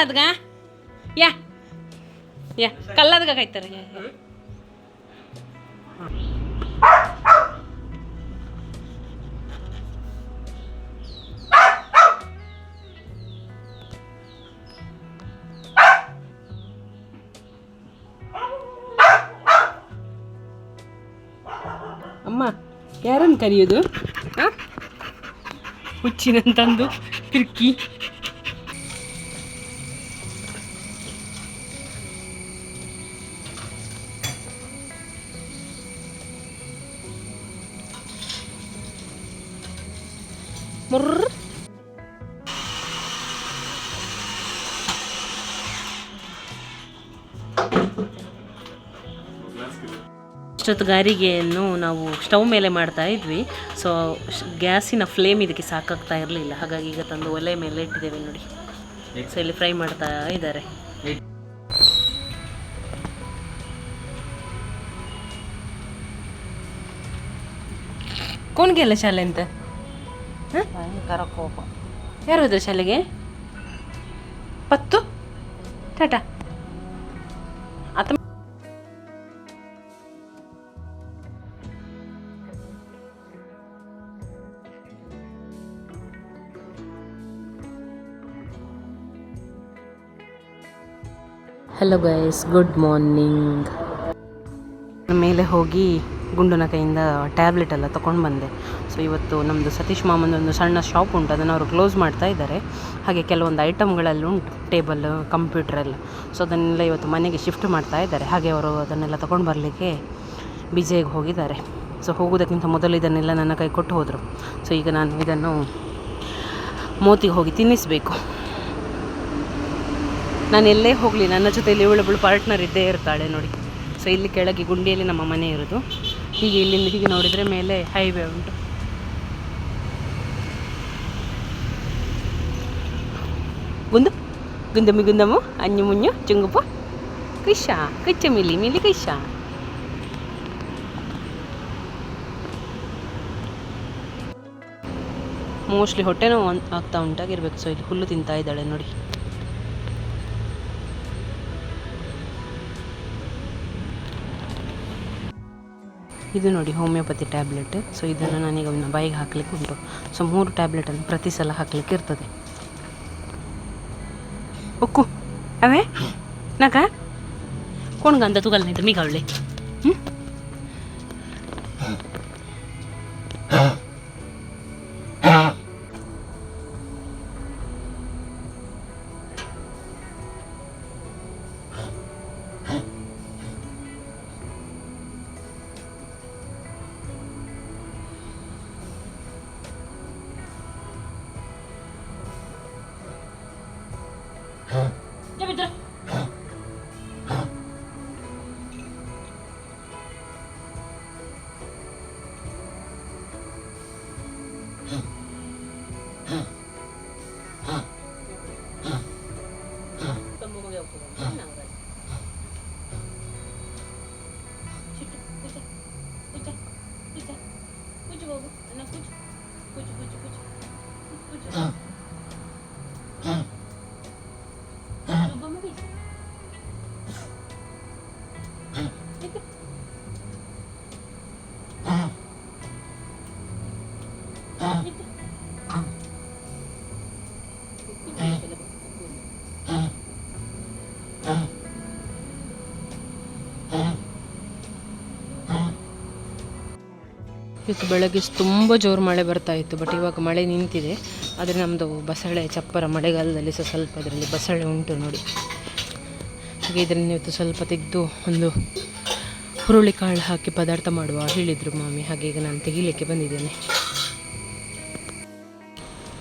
ಕಲ್ಲದ್ಗ ಯಾ ಯಾ ಕಲ್ಲದ್ಗ ಕಾಯ್ತಾರೆ ಯಾ ಯಾ. ಅಮ್ಮ ಯಾರನ್ನು ಕರೆಯೋದು ಹುಚ್ಚಿನಂತಂದು ಕಿರ್ಕಿ ಮುರ್ರ್. ಇಷ್ಟೊತ್ತುಗಾರಿಗೆಯನ್ನು ನಾವು ಸ್ಟವ್ ಮೇಲೆ ಮಾಡ್ತಾ ಇದ್ವಿ. ಸೊ ಗ್ಯಾಸಿನ ಫ್ಲೇಮ್ ಇದಕ್ಕೆ ಸಾಕಾಗ್ತಾ ಇರಲಿಲ್ಲ. ಹಾಗಾಗಿ ಈಗ ತಂದು ಒಲೆ ಮೇಲೆ ಇಟ್ಟಿದ್ದೇವೆ ನೋಡಿ. ಸೊ ಇಲ್ಲಿ ಫ್ರೈ ಮಾಡ್ತಾ ಇದ್ದಾರೆ. ಕೋನ್ಗೆಲ್ಲ ಶಾಲೆ ಅಂತ? ಭಯಂಕರ ಕೋಪ. ಯಾರು ಹೋದ್ರು ಶಾಲೆಗೆ? ಪತ್ತು? Tata? Hello guys good morning ಮೇಲೆ ಹೋಗಿ ಗುಂಡನ ಕೈಯಿಂದ ಟ್ಯಾಬ್ಲೆಟ್ ಎಲ್ಲ ತೊಗೊಂಡು ಬಂದೆ. ಸೊ ಇವತ್ತು ನಮ್ಮದು ಸತೀಶ್ ಮಾಮನ ಒಂದು ಸಣ್ಣ ಶಾಪ್ ಉಂಟು. ಅದನ್ನು ಅವರು ಕ್ಲೋಸ್ ಮಾಡ್ತಾ ಇದ್ದಾರೆ. ಹಾಗೆ ಕೆಲವೊಂದು ಐಟಮ್ಗಳೆಲ್ಲ ಉಂಟು. ಟೇಬಲ್ ಕಂಪ್ಯೂಟರ್ ಎಲ್ಲ. ಸೊ ಅದನ್ನೆಲ್ಲ ಇವತ್ತು ಮನೆಗೆ ಶಿಫ್ಟ್ ಮಾಡ್ತಾ ಇದ್ದಾರೆ. ಹಾಗೆ ಅವರು ಅದನ್ನೆಲ್ಲ ತೊಗೊಂಡು ಬರಲಿಕ್ಕೆ ಬಿಜೆಗೆ ಹೋಗಿದ್ದಾರೆ. ಸೊ ಹೋಗೋದಕ್ಕಿಂತ ಮೊದಲು ಇದನ್ನೆಲ್ಲ ನನ್ನ ಕೈ ಕೊಟ್ಟು ಹೋದರು. ಸೊ ಈಗ ನಾನು ಇದನ್ನು ಮೋತಿಗೆ ಹೋಗಿ ತಿನ್ನಿಸಬೇಕು. ನಾನು ಎಲ್ಲೇ ಹೋಗಲಿ, ನನ್ನ ಜೊತೆಯಲ್ಲಿ ಇವಳೊಬ್ಬಳು ಪಾರ್ಟ್ನರ್ ಇದ್ದೇ ಇರ್ತಾಳೆ ನೋಡಿ. ಸೊ ಇಲ್ಲಿ ಕೆಳಗೆ ಗುಂಡಿಯಲ್ಲಿ ನಮ್ಮ ಮನೆ ಇರೋದು. ಹೀಗೆ ಇಲ್ಲಿಂದ ಹೀಗೆ ನೋಡಿದರೆ ಮೇಲೆ ಹೈವೇ ಉಂಟು. ಗುಂದು, ಗುಂದಮಿ, ಗುಂದಮು ಅಂಜು ಮುಂಜು ಚುಂಗುಪ ಕೃಷ ಕಚ್ಚ ಮಿಲಿ ಮಿಲಿ ಕೃಷ ಮೋಸ್ಟ್ಲಿ ಹೊಟ್ಟೆ ನೋವು ಆಗ್ತಾ ಉಂಟಾಗಿರ್ಬೇಕು ಸೊ ಇಲ್ಲಿ ಹುಲ್ಲು ತಿಂತಾ ಇದ್ದಾಳೆ ನೋಡಿ. ಇದು ನೋಡಿ ಹೋಮಿಯೋಪತಿ ಟ್ಯಾಬ್ಲೆಟ್. ಸೊ ಇದನ್ನು ನಾನೀಗ ಅವನ ಬಾಯಿಗೆ ಹಾಕ್ಲಿಕ್ಕೆ ಉಂಟು. ಸೊ ಮೂರು ಟ್ಯಾಬ್ಲೆಟನ್ನು ಪ್ರತಿ ಸಲ ಹಾಕ್ಲಿಕ್ಕೆ ಇರ್ತದೆ. ಉಕ್ಕು ಅವೇ? ನಾಕ ಕೊಣ್ಗಂದ ತುಗಲ್ನಿದ್ದು ಅವಳೆ. ಹ್ಞೂ ಇವತ್ತು ಬೆಳಗ್ಗೆ ತುಂಬ ಜೋರು ಮಳೆ ಬರ್ತಾ ಇತ್ತು ಬಟ್ ಇವಾಗ ಮಳೆ ನಿಂತಿದೆ. ಆದರೆ ನಮ್ಮದು ಬಸಳೆ ಚಪ್ಪರ ಮಳೆಗಾಲದಲ್ಲಿ ಸಹ ಸ್ವಲ್ಪ ಅದರಲ್ಲಿ ಬಸಳೆ ಉಂಟು ನೋಡಿ. ಹಾಗೆ ಇದರಲ್ಲಿ ಇವತ್ತು ಸ್ವಲ್ಪ ತೆಗೆದು ಒಂದು ಹುರುಳಿ ಕಾಳು ಹಾಕಿ ಪದಾರ್ಥ ಮಾಡುವ ಹೇಳಿದರು ಮಾಮಿ. ಹಾಗೆ ಈಗ ನಾನು ತೆಗಿಲಿಕ್ಕೆ ಬಂದಿದ್ದೇನೆ.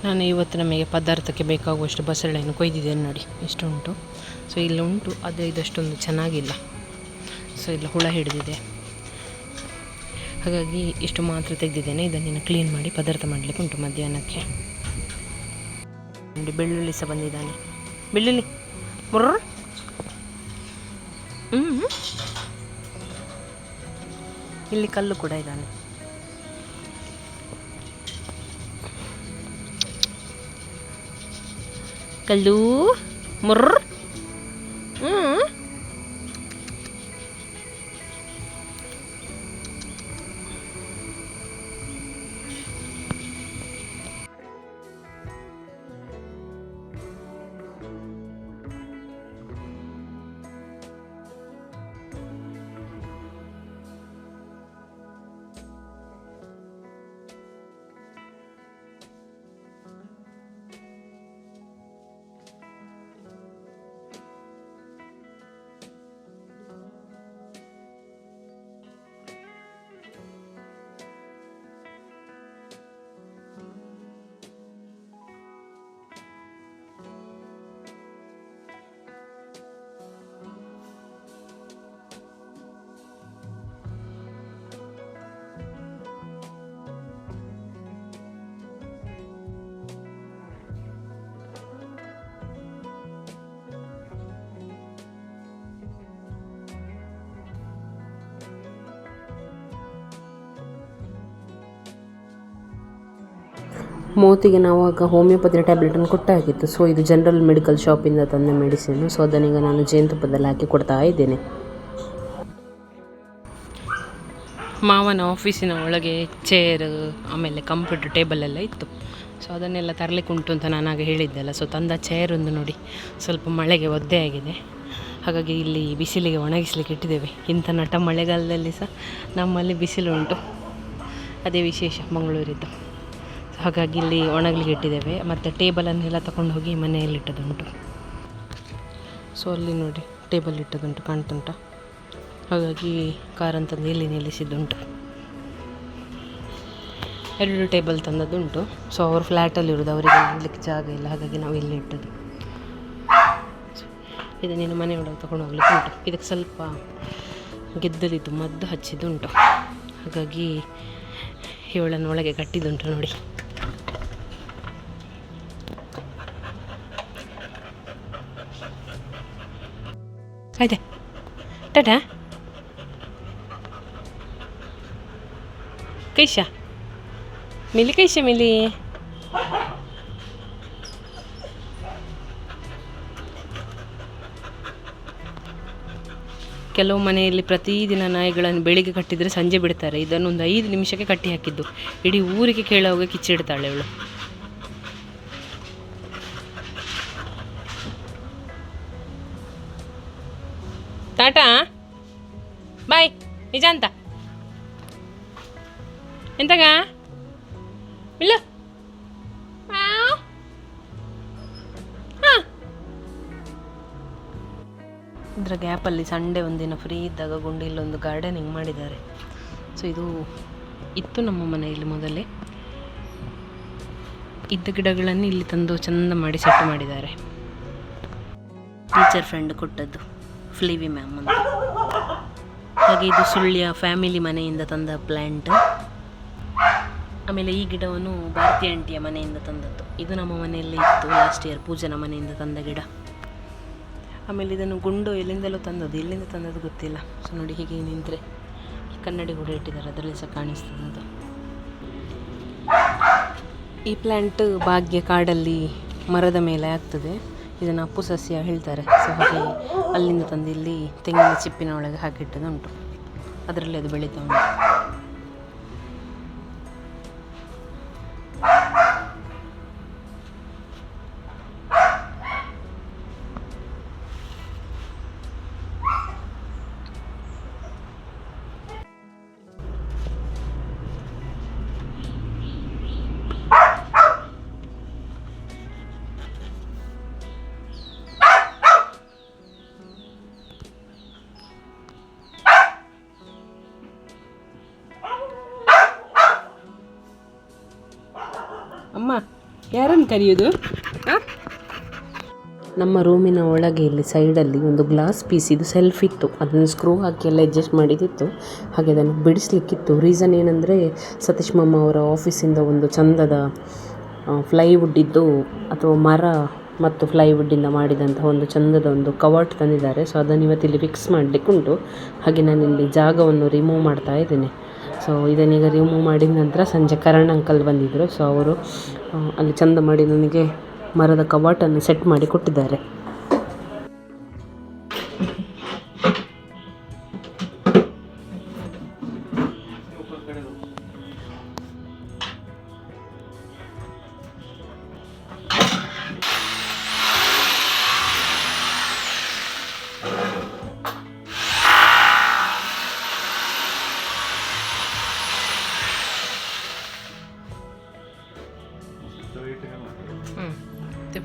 ನಾನು ಇವತ್ತು ನಮಗೆ ಪದಾರ್ಥಕ್ಕೆ ಬೇಕಾಗುವಷ್ಟು ಬಸಳೆಯನ್ನು ಕೊಯ್ದಿದ್ದೇನೆ ನೋಡಿ. ಎಷ್ಟು ಉಂಟು ಸೊ ಇಲ್ಲಿ ಉಂಟು, ಆದರೆ ಇದಷ್ಟೊಂದು ಚೆನ್ನಾಗಿಲ್ಲ. ಸೊ ಇಲ್ಲ ಹುಳ ಹಿಡಿದಿದೆ. ಹಾಗಾಗಿ ಇಷ್ಟು ಮಾತ್ರ ತೆಗೆದಿದ್ದೇನೆ. ಇದನ್ನು ಕ್ಲೀನ್ ಮಾಡಿ ಪದಾರ್ಥ ಮಾಡಲಿಕ್ಕೆ ಉಂಟು ಮಧ್ಯಾಹ್ನಕ್ಕೆ. ಬೆಳ್ಳುಳ್ಳಿ ಸಹ ಬಂದಿದ್ದಾನೆ. ಬೆಳ್ಳುಳ್ಳಿ. ಮುರ್ರ ಹ್ಞೂ ಇಲ್ಲಿ ಕಲ್ಲು ಕೂಡ ಇದ್ದಾನೆ. ಕಲ್ಲು. ಮುರ್ರ್ ಮೂತಿಗೆ ನಾವು ಆಗ ಹೋಮಿಯೋಪತಿ ಟ್ಯಾಬ್ಲೆಟನ್ನು ಕೊಟ್ಟಾಗಿತ್ತು ಸೊ ಇದು ಜನರಲ್ ಮೆಡಿಕಲ್ ಶಾಪಿಂದ ತಂದ ಮೆಡಿಸಿನ್ ಸೊ ಅದನ್ನೀಗ ನಾನು ಜೇನುತುಪ್ಪದಲ್ಲಿ ಹಾಕಿ ಕೊಡ್ತಾ ಇದ್ದೇನೆ. ಮಾವನ ಆಫೀಸಿನ ಒಳಗೆ ಚೇರ್ ಆಮೇಲೆ ಕಂಪ್ಯೂಟರ್ ಟೇಬಲ್ ಎಲ್ಲ ಇತ್ತು. ಸೊ ಅದನ್ನೆಲ್ಲ ತರಲಿಕ್ಕೆ ಉಂಟು ಅಂತ ನಾನು ಆಗ ಹೇಳಿದ್ದೆಲ್ಲ. ಸೊ ತಂದ ಚೇರ್ ಒಂದು ನೋಡಿ. ಸ್ವಲ್ಪ ಮಳೆಗೆ ಒದ್ದೆ ಆಗಿದೆ. ಹಾಗಾಗಿ ಇಲ್ಲಿ ಬಿಸಿಲಿಗೆ ಒಣಗಿಸ್ಲಿಕ್ಕೆ ಇಟ್ಟಿದ್ದೇವೆ. ಇಂಥ ನಟ ಮಳೆಗಾಲದಲ್ಲಿ ಸಹ ನಮ್ಮಲ್ಲಿ ಬಿಸಿಲು ಉಂಟು. ಅದೇ ವಿಶೇಷ, ಮಂಗಳೂರಿದ್ದು. ಹಾಗಾಗಿ ಇಲ್ಲಿ ಒಣಗಲಿಕ್ಕೆ ಇಟ್ಟಿದ್ದೇವೆ. ಮತ್ತು ಟೇಬಲನ್ನೆಲ್ಲ ತಗೊಂಡು ಹೋಗಿ ಮನೆಯಲ್ಲಿ ಇಟ್ಟದುಂಟು ಸೊ ಅಲ್ಲಿ ನೋಡಿ ಟೇಬಲ್ ಇಟ್ಟದುಂಟು ಕಾಣ್ತುಂಟ? ಹಾಗಾಗಿ ಕಾರನ್ನು ತಂದು ಇಲ್ಲಿ ನಿಲ್ಲಿಸಿದ್ದುಂಟು. ಎರಡು ಟೇಬಲ್ ತಂದದ್ದುಂಟು. ಸೊ ಅವರು ಫ್ಲ್ಯಾಟಲ್ಲಿ ಇರೋದು, ಅವರಿಗೆ ನಿಲ್ಲಕ್ಕೆ ಜಾಗ ಇಲ್ಲ. ಹಾಗಾಗಿ ನಾವು ಇಲ್ಲಿ ಇಟ್ಟದ್ದು. ಇದು ನೀನು ಮನೆ ಒಳಗೆ ತಗೊಂಡು ಹೋಗ್ಲಿಕ್ಕೆ ಉಂಟು. ಇದಕ್ಕೆ ಸ್ವಲ್ಪ ಗೆದ್ದಲಿದ್ದು ಮದ್ದು ಹಚ್ಚಿದ್ದುಂಟು. ಹಾಗಾಗಿ ಇವಳನ್ನು ಒಳಗೆ ಕಟ್ಟಿದ್ದುಂಟು ನೋಡಿ. ಆಯ್ತಾ. ಟಾಟಾ. ಕೈಶ. ಮಿಲಿ ಕೈಶ ಮಿಲಿ. ಕೆಲವು ಮನೆಯಲ್ಲಿ ಪ್ರತಿದಿನ ನಾಯಿಗಳನ್ನು ಬೆಳಿಗ್ಗೆ ಕಟ್ಟಿದರೆ ಸಂಜೆ ಬಿಡ್ತಾರೆ. ಇದನ್ನು ಒಂದು ಐದು ನಿಮಿಷಕ್ಕೆ ಕಟ್ಟಿ ಹಾಕಿದ್ದು. ಇಡೀ ಊರಿಗೆ ಕೇಳೋವಾಗ ಕಿಚ್ಚಿಡ್ತಾಳೆ ಅವಳು. ಟಾಟಾ? ಬಾಯ್ ನಿಜ ಅಂತ. ಎಂತಗ? ಇಲ್ಲ? ಇದರ ಗ್ಯಾಪಲ್ಲಿ ಸಂಡೇ ಒಂದಿನ ಫ್ರೀ ಇದ್ದಾಗ ಗುಂಡಿಲ್ಲೊಂದು ಒಂದು ಗಾರ್ಡನಿಂಗ್ ಮಾಡಿದ್ದಾರೆ. ಸೊ ಇದು ಇತ್ತು ನಮ್ಮ ಮನೆಯಲ್ಲಿ ಮೊದಲೇ. ಇದ್ದ ಗಿಡಗಳನ್ನು ಇಲ್ಲಿ ತಂದು ಚಂದ ಮಾಡಿ ಸೆಟ್ ಮಾಡಿದ್ದಾರೆ. ಟೀಚರ್ ಫ್ರೆಂಡ್ ಕೊಟ್ಟದ್ದು. ಫ್ಲೀವಿ ಮ್ಯಾಮ್ ಅಂತ ಹಾಗೆ ಇದು ಸುಳ್ಳಿಯ ಫ್ಯಾಮಿಲಿ ಮನೆಯಿಂದ ತಂದ ಪ್ಲ್ಯಾಂಟ್ ಆಮೇಲೆ ಈ ಗಿಡವನ್ನು ಭಾರತಿ ಆಂಟಿಯ ಮನೆಯಿಂದ ತಂದದ್ದು. ಇದು ನಮ್ಮ ಮನೆಯಲ್ಲಿ ಇತ್ತು ಲಾಸ್ಟ್ ಇಯರ್ ಪೂಜನ ಮನೆಯಿಂದ ತಂದ ಗಿಡ. ಆಮೇಲೆ ಇದನ್ನು ಗುಂಡು ಎಲ್ಲಿಂದಲೂ ತಂದದ್ದು, ಎಲ್ಲಿಂದ ತಂದದ್ದು ಗೊತ್ತಿಲ್ಲ. ಸೊ ನೋಡಿ ಹೀಗೆ ನಿಂತರೆ. ಕನ್ನಡಿ ಕೂಡ ಇಟ್ಟಿದ್ದಾರೆ, ಅದರಲ್ಲಿ ಸಹ ಕಾಣಿಸ್ತದೆ ಅದು. ಈ ಪ್ಲ್ಯಾಂಟ್ ಭಾಗ್ಯ ಕಾಡಲ್ಲಿ ಮರದ ಮೇಲೆ ಆಗ್ತದೆ. ಇದನ್ನು ಅಪ್ಪು ಸಸ್ಯ ಹೇಳ್ತಾರೆ. ಸೊ ಹಾಗೆ ಅಲ್ಲಿಂದ ತಂದು ಇಲ್ಲಿ ತೆಂಗಿನ ಚಿಪ್ಪಿನ ಒಳಗೆ ಹಾಕಿಟ್ಟದುಂಟು ಅದರಲ್ಲಿ ಅದು ಬೆಳೀತಾ ಉಂಟು. ಅಮ್ಮ, ಯಾರನ್ನು ಕರೆಯೋದು? ನಮ್ಮ ರೂಮಿನ ಒಳಗೆ ಇಲ್ಲಿ ಸೈಡಲ್ಲಿ ಒಂದು ಗ್ಲಾಸ್ ಪೀಸ್ ಇದು ಸೆಲ್ಫ್ ಇತ್ತು. ಅದನ್ನು ಸ್ಕ್ರೂ ಹಾಕಿ ಎಲ್ಲ ಅಡ್ಜಸ್ಟ್ ಮಾಡಿದ್ದಿತ್ತು ಹಾಗೆ ಅದನ್ನು ಬಿಡಿಸ್ಲಿಕ್ಕಿತ್ತು. ರೀಸನ್ ಏನಂದರೆ ಸತೀಶ್ ಮಾಮ ಅವರ ಆಫೀಸಿಂದ ಒಂದು ಚಂದದ ಫ್ಲೈವುಡ್ ಇದ್ದು ಅಥವಾ ಮರ ಮತ್ತು ಫ್ಲೈವುಡ್ಡಿಂದ ಮಾಡಿದಂತಹ ಒಂದು ಚಂದದ ಒಂದು ಕವರ್ಟ್ ತಂದಿದ್ದಾರೆ. ಸೊ ಅದನ್ನು ಇವತ್ತಿಲ್ಲಿ ಫಿಕ್ಸ್ ಮಾಡಲಿಕ್ಕುಂಟು. ಹಾಗೆ ನಾನಿಲ್ಲಿ ಜಾಗವನ್ನು ರಿಮೂವ್ ಮಾಡ್ತಾ ಇದ್ದೇನೆ. ಸೊ ಇದನ್ನೀಗ ರಿಮೂವ್ ಮಾಡಿದ ನಂತರ ಸಂಜೆ ಕರಣ್ ಅಂಕಲ್ ಬಂದಿದ್ದರು ಸೊ ಅವರು ಅಲ್ಲಿ ಚಂದ ಮಾಡಿ ನನಗೆ ಮರದ ಕವಾಟನ್ನು ಸೆಟ್ ಮಾಡಿ ಕೊಟ್ಟಿದ್ದಾರೆ.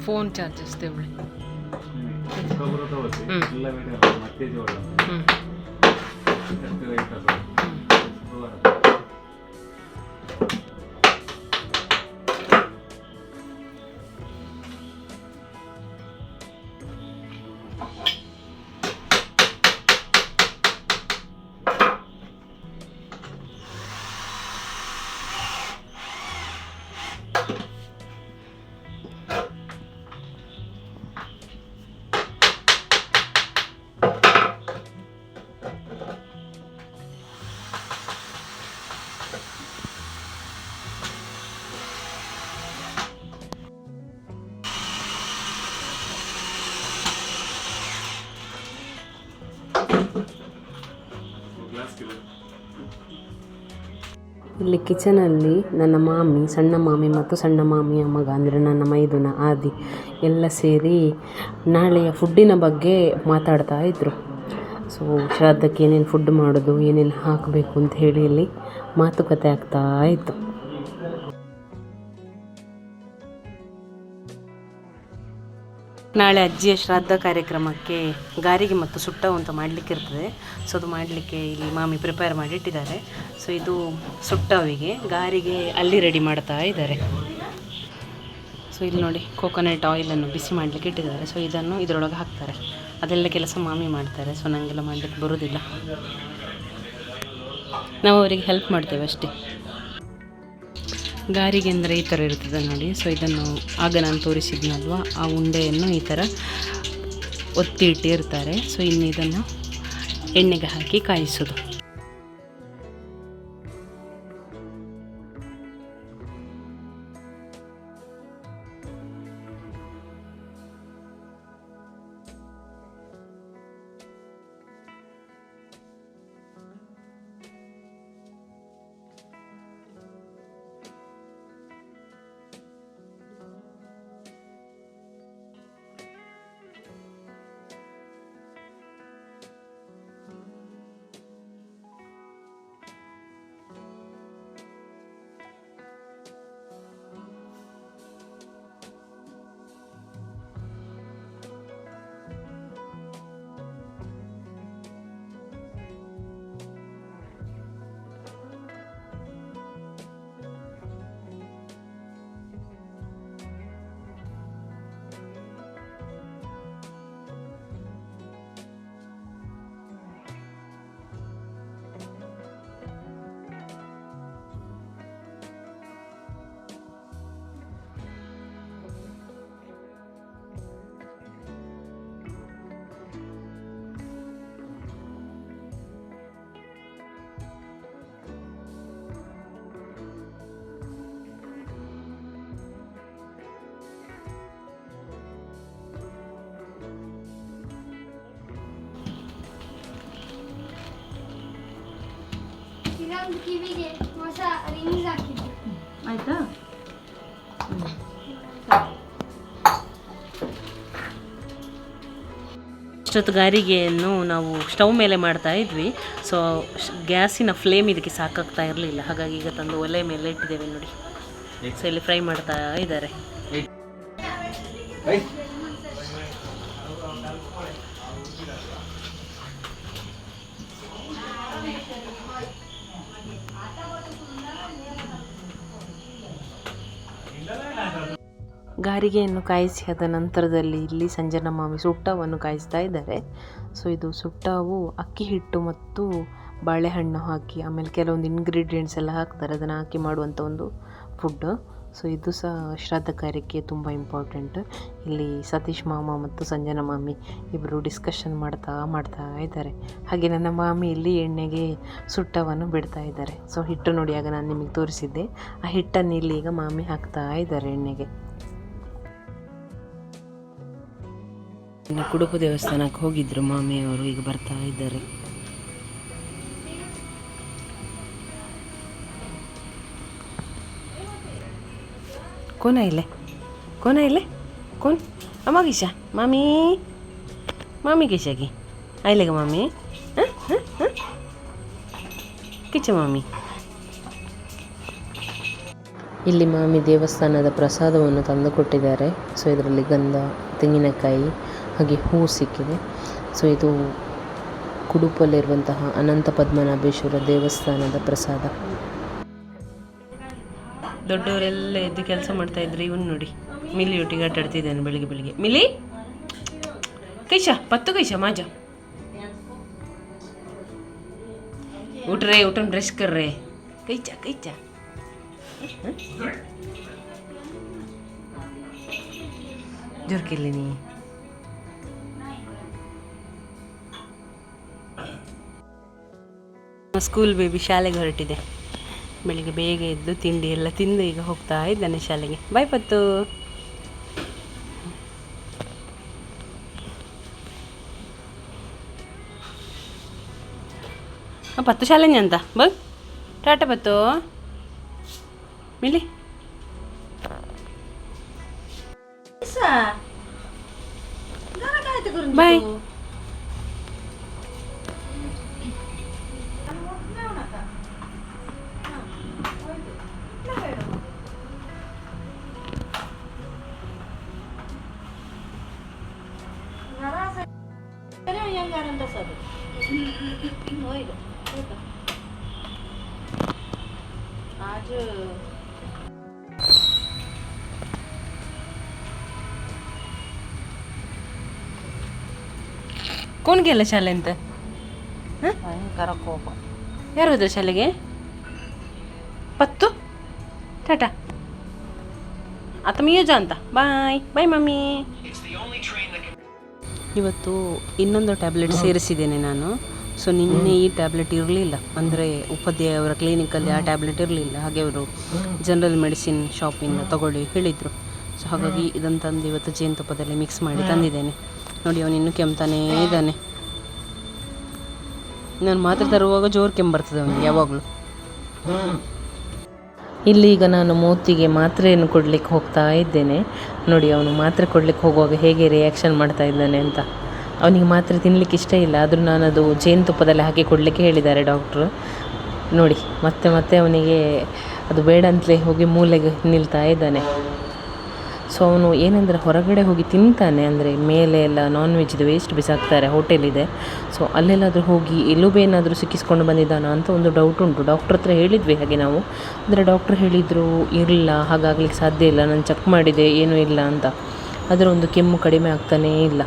ಫೋನ್ ಚಾರ್ಜಸ್ ಜೋಳ ಹ್ಞೂ ಇಲ್ಲಿ ಕಿಚನಲ್ಲಿ ನನ್ನ ಮಾಮಿ, ಸಣ್ಣ ಮಾಮಿ ಮತ್ತು ಸಣ್ಣ ಮಾಮಿಯ ಮಗ, ಅಂದರೆ ನನ್ನ ಮೈದುನ ಆದಿ ಎಲ್ಲ ಸೇರಿ ನಾಳೆಯ ಫುಡ್ಡಿನ ಬಗ್ಗೆ ಮಾತಾಡ್ತಾ ಇದ್ದರು ಸೊ ಶ್ರಾದ್ದಕ್ಕೆ ಏನೇನು ಫುಡ್ ಮಾಡೋದು, ಏನೇನು ಹಾಕಬೇಕು ಅಂತ ಹೇಳಿ ಇಲ್ಲಿ ಮಾತುಕತೆ ಆಗ್ತಾ ಇತ್ತು. ನಾಳೆ ಅಜ್ಜಿಯ ಶ್ರಾದ್ದ ಕಾರ್ಯಕ್ರಮಕ್ಕೆ ಗಾರಿಗೆ ಮತ್ತು ಸುಟ್ಟವು ಅಂತ ಮಾಡಲಿಕ್ಕೆ ಇರ್ತದೆ ಸೊ ಅದು ಮಾಡಲಿಕ್ಕೆ ಇಲ್ಲಿ ಮಾಮಿ ಪ್ರಿಪೇರ್ ಮಾಡಿ ಇಟ್ಟಿದ್ದಾರೆ ಸೊ ಇದು ಸುಟ್ಟವಿಗೆ, ಗಾರಿಗೆ ಅಲ್ಲಿ ರೆಡಿ ಮಾಡ್ತಾ ಇದ್ದಾರೆ. ಸೊ ಇಲ್ಲಿ ನೋಡಿ ಕೋಕೋನಟ್ ಆಯಿಲನ್ನು ಬಿಸಿ ಮಾಡಲಿಕ್ಕೆ ಇಟ್ಟಿದ್ದಾರೆ. ಸೊ ಇದನ್ನು ಇದರೊಳಗೆ ಹಾಕ್ತಾರೆ. ಅದೆಲ್ಲ ಕೆಲಸ ಮಾಮಿ ಮಾಡ್ತಾರೆ. ಸೊ ನನಗೆಲ್ಲ ಮಾಡಲಿಕ್ಕೆ ಬರೋದಿಲ್ಲ. ನಾವು ಅವರಿಗೆ ಹೆಲ್ಪ್ ಮಾಡ್ತೇವೆ ಅಷ್ಟೇ. ಗಾರಿಗೆ ಅಂದರೆ ಈ ಥರ ಇರ್ತದೆ ನೋಡಿ. ಸೊ ಇದನ್ನು ಆಗ ನಾನು ತೋರಿಸಿದ್ನಲ್ವ? ಆ ಉಂಡೆಯನ್ನು ಈ ಥರ ಒತ್ತಿ ಇಟ್ಟಿರ್ತಾರೆ. ಸೊ ಇನ್ನು ಇದನ್ನು ಎಣ್ಣೆಗೆ ಹಾಕಿ ಕಾಯಿಸೋದು. ಇನ್ನೊಂದು ಕಿವಿಗೆ ಹೊಸ ರಿಂಗ್ಸ್ ಹಾಕಿದ್ದು. ಆಯ್ತಾ? ಇಷ್ಟೊತ್ತು ಗಾರಿಗೆಯನ್ನು ನಾವು ಸ್ಟವ್ ಮೇಲೆ ಮಾಡ್ತಾ ಇದ್ವಿ. ಸೊ ಗ್ಯಾಸಿನ ಫ್ಲೇಮ್ ಇದಕ್ಕೆ ಸಾಕಾಗ್ತಾ ಇರಲಿಲ್ಲ. ಹಾಗಾಗಿ ಈಗ ತಂದು ಒಲೆ ಮೇಲೆ ಇಟ್ಟಿದ್ದೇವೆ ನೋಡಿ. ಸೊ ಇಲ್ಲಿ ಫ್ರೈ ಮಾಡ್ತಾ ಇದ್ದಾರೆ. ಗಾರಿಗೆಯನ್ನು ಕಾಯಿಸಿ ಆದ ನಂತರದಲ್ಲಿ ಇಲ್ಲಿ ಸಂಜನ ಮಾಮಿ ಸುಟ್ಟವನ್ನು ಕಾಯಿಸ್ತಾ ಇದ್ದಾರೆ. ಸೊ ಇದು ಸುಟ್ಟವು ಅಕ್ಕಿ ಹಿಟ್ಟು ಮತ್ತು ಬಾಳೆಹಣ್ಣು ಹಾಕಿ, ಆಮೇಲೆ ಕೆಲವೊಂದು ಇಂಗ್ರೀಡಿಯೆಂಟ್ಸ್ ಎಲ್ಲ ಹಾಕ್ತಾರೆ. ಅದನ್ನು ಹಾಕಿ ಮಾಡುವಂಥ ಒಂದು ಫುಡ್ ಸೊ ಇದು ಸಹ ಶ್ರಾದ್ದ ಕಾರ್ಯಕ್ಕೆ ತುಂಬ ಇಂಪಾರ್ಟೆಂಟ್ ಇಲ್ಲಿ ಸತೀಶ್ ಮಾಮ ಮತ್ತು ಸಂಜನ ಮಾಮಿ ಇಬ್ಬರು ಡಿಸ್ಕಷನ್ ಮಾಡ್ತಾ ಮಾಡ್ತಾ ಇದ್ದಾರೆ. ಹಾಗೆ ನನ್ನ ಮಾಮಿ ಇಲ್ಲಿ ಎಣ್ಣೆಗೆ ಸುಟ್ಟವನ್ನು ಬಿಡ್ತಾ ಇದ್ದಾರೆ. ಸೊ ಹಿಟ್ಟು ನೋಡಿಯಾಗ ನಾನು ನಿಮಗೆ ತೋರಿಸಿದ್ದೆ. ಆ ಹಿಟ್ಟನ್ನು ಇಲ್ಲಿ ಈಗ ಮಾಮಿ ಹಾಕ್ತಾ ಇದ್ದಾರೆ ಎಣ್ಣೆಗೆ. ಇನ್ನು ಕುಡುಪು ದೇವಸ್ಥಾನಕ್ಕೆ ಹೋಗಿದ್ರು. ಮಾಮಿಯವರು ಈಗ ಬರ್ತಾ ಇದ್ದಾರೆ. ಕೋನ ಇಲ್ಲೇ? ಕೋನ ಇಲ್ಲೇ? ಕೋನ್? ಅಮ್ಮ ಗಿಶ ಮಾಮಿ? ಮಾಮಿ ಗೀಶಾಗಿ ಆಯ್ಲೆಗ ಮಾಮಿ. ಹಾಂ ಕಿಚ್ಚ ಮಾಮಿ. ಇಲ್ಲಿ ಮಾಮಿ ದೇವಸ್ಥಾನದ ಪ್ರಸಾದವನ್ನು ತಂದುಕೊಟ್ಟಿದ್ದಾರೆ ಸೊ, ಇದರಲ್ಲಿ ಗಂಧ, ತೆಂಗಿನಕಾಯಿ ಹಾಗೆ ಹೂ ಸಿಕ್ಕಿದೆ. ಸೊ ಇದು ಕುಡುಪಲ್ಲಿರುವಂತಹ ಅನಂತ ಪದ್ಮನಾಭೇಶ್ವರ ದೇವಸ್ಥಾನದ ಪ್ರಸಾದ. ದೊಡ್ಡವರೆಲ್ಲ ಎದ್ದು ಕೆಲಸ ಮಾಡ್ತಾ ಇದ್ರಿ. ಇವನು ನೋಡಿ, ಮಿಲಿ ಒಟ್ಟಿಗೆ ಆಟ ಆಡ್ತಿದ್ದಾನೆ ಬೆಳಿಗ್ಗೆ ಬೆಳಿಗ್ಗೆ. ಮಿಲಿ ಕೈಶ ಪತ್ತು ಕೈಶ ಮಾಜ. ಊಟ್ರೆ ಉಟನ್ ಡ್ರೆಸ್ ಕರ್ರೆ. ಕೈಚ ಕೈಚ. ಜೋರ್ಕಿಲ್ಲಿ ನೀ. ಸ್ಕೂಲ್ ಬೇಬಿ ಶಾಲೆಗೆ ಹೊರಟಿದೆ. ಬೆಳಿಗ್ಗೆ ಬೇಗ ಎದ್ದು ತಿಂಡಿ ಎಲ್ಲ ತಿಂದು ಈಗ ಹೋಗ್ತಾ ಇದ್ದಾನೆ ಶಾಲೆಗೆ. ಬಾಯ್ ಪತ್ತು. ಪತ್ತು ಶಾಲೆ ಅಂತ? ಬಗ್ ಟಾಟಾ ಪತ್ತು. ಮಿಲಿ ಬಾಯ್ आज कोण गेलं शाळेंत ಭಯಂಕರ ಕೋಪ ಯಾರು ಹೋದ್ರು ಶಾಲೆಗೆ ಪತ್ತು ಟಾಟಾ ಆತ ಮಿಯೂಜ ಅಂತ ಬಾಯ್ ಬಾಯ್ ಮಮ್ಮಿ ಇವತ್ತು ಇನ್ನೊಂದು ಟ್ಯಾಬ್ಲೆಟ್ ಸೇರಿಸಿದ್ದೇನೆ ನಾನು. ಸೊ ನಿನ್ನೆ ಈ ಟ್ಯಾಬ್ಲೆಟ್ ಇರಲಿಲ್ಲ. ಅಂದರೆ ಉಪಾಧ್ಯಾಯ ಅವರ ಕ್ಲಿನಿಕಲ್ಲಿ ಆ ಟ್ಯಾಬ್ಲೆಟ್ ಇರಲಿಲ್ಲ. ಹಾಗೆ ಅವರು ಜನರಲ್ ಮೆಡಿಸಿನ್ ಶಾಪಿಂದ ತಗೊಳ್ಳಿ ಹೇಳಿದರು. ಸೊ ಹಾಗಾಗಿ ಇದನ್ನು ತಂದು ಇವತ್ತು ಜೇನುತುಪ್ಪದಲ್ಲಿ ಮಿಕ್ಸ್ ಮಾಡಿ ತಂದಿದ್ದೇನೆ. ನೋಡಿ ಅವನು ಇನ್ನೂ ಕೆಮ್ತಾನೇ ಇದ್ದಾನೆ. ನಾನು ಮಾತ್ರೆ ತರುವಾಗ ಜೋರು ಕೆಮ್ಮು ಬರ್ತದೆ ಅವನಿಗೆ ಯಾವಾಗಲೂ. ಇಲ್ಲಿ ಈಗ ನಾನು ಮೂತಿಗೆ ಮಾತ್ರೆಯನ್ನು ಕೊಡಲಿಕ್ಕೆ ಹೋಗ್ತಾ ಇದ್ದೇನೆ. ನೋಡಿ, ಅವನು ಮಾತ್ರೆ ಕೊಡಲಿಕ್ಕೆ ಹೋಗುವಾಗ ಹೇಗೆ ರಿಯಾಕ್ಷನ್ ಮಾಡ್ತಾ ಇದ್ದಾನೆ ಅಂತ. ಅವನಿಗೆ ಮಾತ್ರೆ ತಿನ್ನಲಿಕ್ಕೆ ಇಷ್ಟ ಇಲ್ಲ. ಆದರೂ ನಾನು ಅದು ಜೇನುತುಪ್ಪದಲ್ಲಿ ಹಾಕಿ ಕೊಡಲಿಕ್ಕೆ ಹೇಳಿದ್ದಾರೆ ಡಾಕ್ಟ್ರು ನೋಡಿ, ಮತ್ತೆ ಮತ್ತೆ ಅವನಿಗೆ ಅದು ಬೇಡ ಅಂತಲೇ ಹೋಗಿ ಮೂಲೆಗೆ ನಿಲ್ತಾ ಇದ್ದಾನೆ. ಸೊ ಅವನು ಏನಂದರೆ ಹೊರಗಡೆ ಹೋಗಿ ತಿಂತಾನೆ, ಅಂದರೆ ಮೇಲೆ ಎಲ್ಲ ನಾನ್ ವೆಜ್ದು ವೇಸ್ಟ್ ಬಿಸಾಕ್ತಾರೆ ಹೋಟೆಲ್ ಇದೆ. ಸೊ ಅಲ್ಲೆಲ್ಲಾದರೂ ಹೋಗಿ ಎಲುಬೇನಾದರೂ ಸಿಕ್ಕಿಸ್ಕೊಂಡು ಬಂದಿದ್ದಾನ ಅಂತ ಒಂದು ಡೌಟ್ ಉಂಟು. ಡಾಕ್ಟ್ರ್ ಹತ್ರ ಹೇಳಿದ್ವಿ ಹಾಗೆ ನಾವು. ಅಂದರೆ ಡಾಕ್ಟ್ರ್ ಹೇಳಿದರು ಇರಲಿಲ್ಲ ಹಾಗಾಗ್ಲಿಕ್ಕೆ ಸಾಧ್ಯ ಇಲ್ಲ, ನಾನು ಚೆಕ್ ಮಾಡಿದೆ, ಏನೂ ಇಲ್ಲ ಅಂತ. ಅದರ ಒಂದು ಕೆಮ್ಮು ಕಡಿಮೆ ಆಗ್ತಾನೇ ಇಲ್ಲ.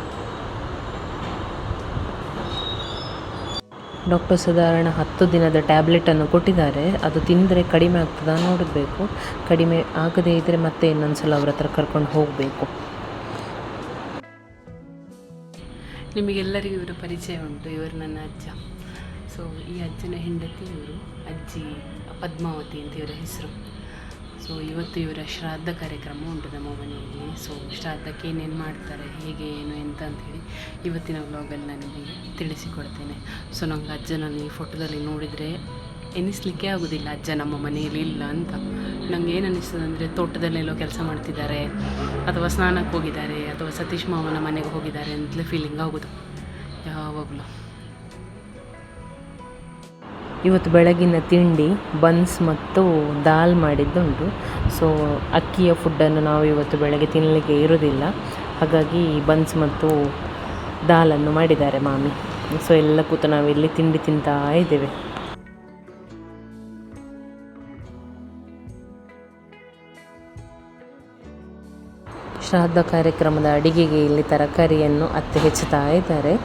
ಡಾಕ್ಟರ್ ಸಾಧಾರಣ ಹತ್ತು ದಿನದ ಟ್ಯಾಬ್ಲೆಟನ್ನು ಕೊಟ್ಟಿದ್ದಾರೆ. ಅದು ತಿಂದರೆ ಕಡಿಮೆ ಆಗ್ತದಾ ನೋಡಬೇಕು. ಕಡಿಮೆ ಆಗದೇ ಇದ್ದರೆ ಮತ್ತೆ ಇನ್ನೊಂದು ಸಲ ಅವ್ರ ಹತ್ರ ಕರ್ಕೊಂಡು ಹೋಗಬೇಕು. ನಿಮಗೆಲ್ಲರಿಗೂ ಇವರ ಪರಿಚಯ ಉಂಟು. ಇವರು ನನ್ನ ಅಜ್ಜ. ಸೊ ಈ ಅಜ್ಜನ ಹೆಂಡತಿ ಇವರು. ಅಜ್ಜಿ ಪದ್ಮಾವತಿ ಅಂತ ಇವರ ಹೆಸರು. ಸೊ ಇವತ್ತು ಇವರ ಶ್ರಾದ್ದ ಕಾರ್ಯಕ್ರಮ ಉಂಟು ನಮ್ಮ ಮನೆಯಲ್ಲಿ. ಸೊ ಶ್ರಾದ್ದಕ್ಕೆ ಏನೇನು ಮಾಡ್ತಾರೆ, ಹೇಗೆ, ಏನು, ಎಂತ ಅಂತೇಳಿ ಇವತ್ತಿನ ವ್ಲಾಗಲ್ಲಿ ನಾನು ನಿಮಗೆ ತಿಳಿಸಿಕೊಡ್ತೇನೆ. ಸೊ ನಂಗೆ ಅಜ್ಜನಲ್ಲಿ ಈ ಫೋಟೋದಲ್ಲಿ ನೋಡಿದರೆ ಎನಿಸ್ಲಿಕ್ಕೆ ಆಗೋದಿಲ್ಲ, ಅಜ್ಜ ನಮ್ಮ ಮನೆಯಲ್ಲಿ ಇಲ್ಲ ಅಂತ. ನಂಗೆ ಏನು ಅನ್ನಿಸ್ತದೆ ಅಂದರೆ ತೋಟದಲ್ಲೆಲ್ಲೋ ಕೆಲಸ ಮಾಡ್ತಿದ್ದಾರೆ, ಅಥವಾ ಸ್ನಾನಕ್ಕೆ ಹೋಗಿದ್ದಾರೆ, ಅಥವಾ ಸತೀಶ್ ಮಾವನ ಮನೆಗೆ ಹೋಗಿದ್ದಾರೆ ಅಂತಲೇ ಫೀಲಿಂಗ್ ಆಗೋದು ಯಾವಾಗಲೂ. ಇವತ್ತು ಬೆಳಗಿನ ತಿಂಡಿ, ಬನ್ಸ್ ಮತ್ತು ದಾಲ್ ಮಾಡಿದ್ದುಂಟು. ಸೊ ಅಕ್ಕಿಯ ಫುಡ್ಡನ್ನು ನಾವು ಇವತ್ತು ಬೆಳಗ್ಗೆ ತಿನ್ನಲಿಕ್ಕೆ ಇರುವುದಿಲ್ಲ. ಹಾಗಾಗಿ ಬನ್ಸ್ ಮತ್ತು ದಾಲನ್ನು ಮಾಡಿದ್ದಾರೆ ಮಾಮಿ. ಸೊ ಎಲ್ಲ ಕೂತು ನಾವಿಲ್ಲಿ ತಿಂಡಿ ತಿಂತಾ ಇದ್ದೇವೆ. ಶ್ರಾದ್ದ ಕಾರ್ಯಕ್ರಮದ ಅಡಿಗೆಗೆ ಇಲ್ಲಿ ತರಕಾರಿಯನ್ನು ಅತ್ತೆ ಹೆಚ್ಚುತ್ತಾ ಇದ್ದಾರೆ.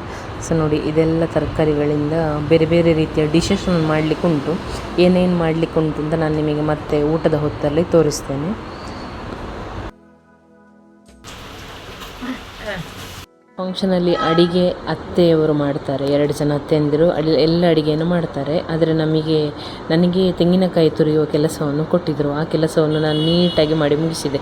ಸೊ ನೋಡಿ, ಇದೆಲ್ಲ ತರಕಾರಿಗಳಿಂದ ಬೇರೆ ಬೇರೆ ರೀತಿಯ ಡಿಶಸ್ ಮಾಡಲಿಕ್ಕೆ ಉಂಟು. ಏನೇನು ಮಾಡಲಿಕ್ಕೆ ಉಂಟು ಅಂತ ನಾನು ನಿಮಗೆ ಮತ್ತೆ ಊಟದ ಹೊತ್ತಲ್ಲಿ ತೋರಿಸ್ತೇನೆ. ಫಂಕ್ಷನಲ್ಲಿ ಅಡಿಗೆ ಅತ್ತೆಯವರು ಮಾಡ್ತಾರೆ. ಎರಡು ಜನ ಅತ್ತೆಯಂದಿರು ಅಡಿ, ಎಲ್ಲ ಅಡಿಗೆಯನ್ನು ಮಾಡ್ತಾರೆ. ಆದರೆ ನಮಗೆ, ನನಗೆ ತೆಂಗಿನಕಾಯಿ ತುರಿಯುವ ಕೆಲಸವನ್ನು ಕೊಟ್ಟಿದ್ದರು ಆ ಕೆಲಸವನ್ನು ನಾನು ನೀಟಾಗಿ ಮಾಡಿ ಮುಗಿಸಿದೆ.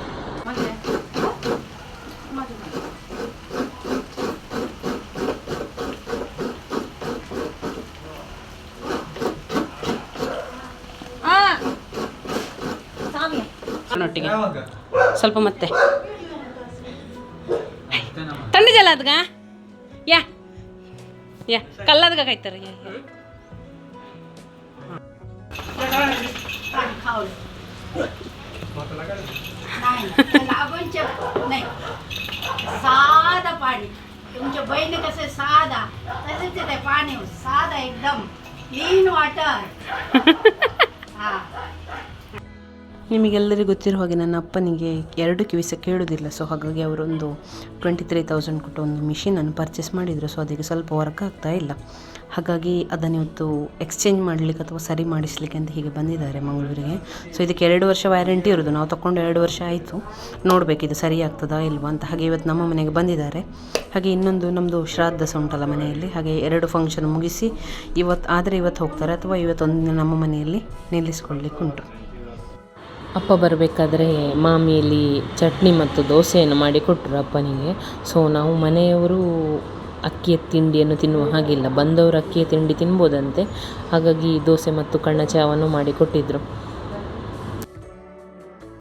ನೊಟ್ಟಿಗೆ ಸ್ವಲ್ಪ ಮತ್ತೆ ತಂಡಿದಲ್ಲ ಅದ್ಗ ಯಾ ಯಾ ಕಲ್ಲದ್ಗ ಕಾಯ್ತಾರೆ ಯಾ ಯಾ. नाही त्याला आपण चप नाही साधा पाणी तुमच्या बहिणी कसे साधा तसेच ते पाणी साधा एकदम क्लीन वाटर हा ನಿಮಗೆಲ್ಲರಿಗೂ ಗೊತ್ತಿರೋ ಹಾಗೆ ನನ್ನ ಅಪ್ಪನಿಗೆ ಎರಡು ಕಿವಿಸ ಕೇಳೋದಿಲ್ಲ. ಸೊ ಹಾಗಾಗಿ ಅವರೊಂದು ಟ್ವೆಂಟಿ ತ್ರೀ ತೌಸಂಡ್ ಕೊಟ್ಟು ಒಂದು ಮಿಷಿನನ್ನು ಪರ್ಚೇಸ್ ಮಾಡಿದರು. ಸೊ ಅದಕ್ಕೆ ಸ್ವಲ್ಪ ವರ್ಕ್ ಆಗ್ತಾ ಇಲ್ಲ. ಹಾಗಾಗಿ ಅದನ್ನು ಇವತ್ತು ಎಕ್ಸ್ಚೇಂಜ್ ಮಾಡಲಿಕ್ಕೆ ಅಥವಾ ಸರಿ ಮಾಡಿಸ್ಲಿಕ್ಕೆ ಅಂತ ಹೀಗೆ ಬಂದಿದ್ದಾರೆ ಮಂಗಳೂರಿಗೆ. ಸೊ ಇದಕ್ಕೆ ಎರಡು ವರ್ಷ ವ್ಯಾರಂಟಿ ಇರೋದು. ನಾವು ತೊಗೊಂಡು ಎರಡು ವರ್ಷ ಆಯಿತು. ನೋಡಬೇಕು ಇದು ಸರಿ ಆಗ್ತದಾ ಇಲ್ವಾ ಅಂತ. ಹಾಗೆ ಇವತ್ತು ನಮ್ಮ ಮನೆಗೆ ಬಂದಿದ್ದಾರೆ. ಹಾಗೆ ಇನ್ನೊಂದು ನಮ್ಮದು ಶ್ರಾದ್ದ ಸಹ ಉಂಟಲ್ಲ ಮನೆಯಲ್ಲಿ. ಹಾಗೆ ಎರಡು ಫಂಕ್ಷನ್ ಮುಗಿಸಿ ಇವತ್ತು ಆದರೆ ಇವತ್ತು ಹೋಗ್ತಾರೆ ಅಥವಾ ಇವತ್ತೊಂದು ನಮ್ಮ ಮನೆಯಲ್ಲಿ ನಿಲ್ಲಿಸ್ಕೊಳ್ಳಿಕ್ಕೆ ಉಂಟು ಅಪ್ಪ ಬರಬೇಕಾದ್ರೆ ಮಾಮಿಯಲ್ಲಿ ಚಟ್ನಿ ಮತ್ತು ದೋಸೆಯನ್ನು ಮಾಡಿ ಕೊಟ್ಟರು ಅಪ್ಪನಿಗೆ. ಸೊ ನಾವು ಮನೆಯವರು ಅಕ್ಕಿಯ ತಿಂಡಿಯನ್ನು ತಿನ್ನುವ ಹಾಗಿಲ್ಲ. ಬಂದವರು ಅಕ್ಕಿಯ ತಿಂಡಿ ತಿನ್ಬೋದಂತೆ. ಹಾಗಾಗಿ ದೋಸೆ ಮತ್ತು ಕಣ್ಣ ಚಾವನ್ನು ಮಾಡಿ ಕೊಟ್ಟಿದ್ದರು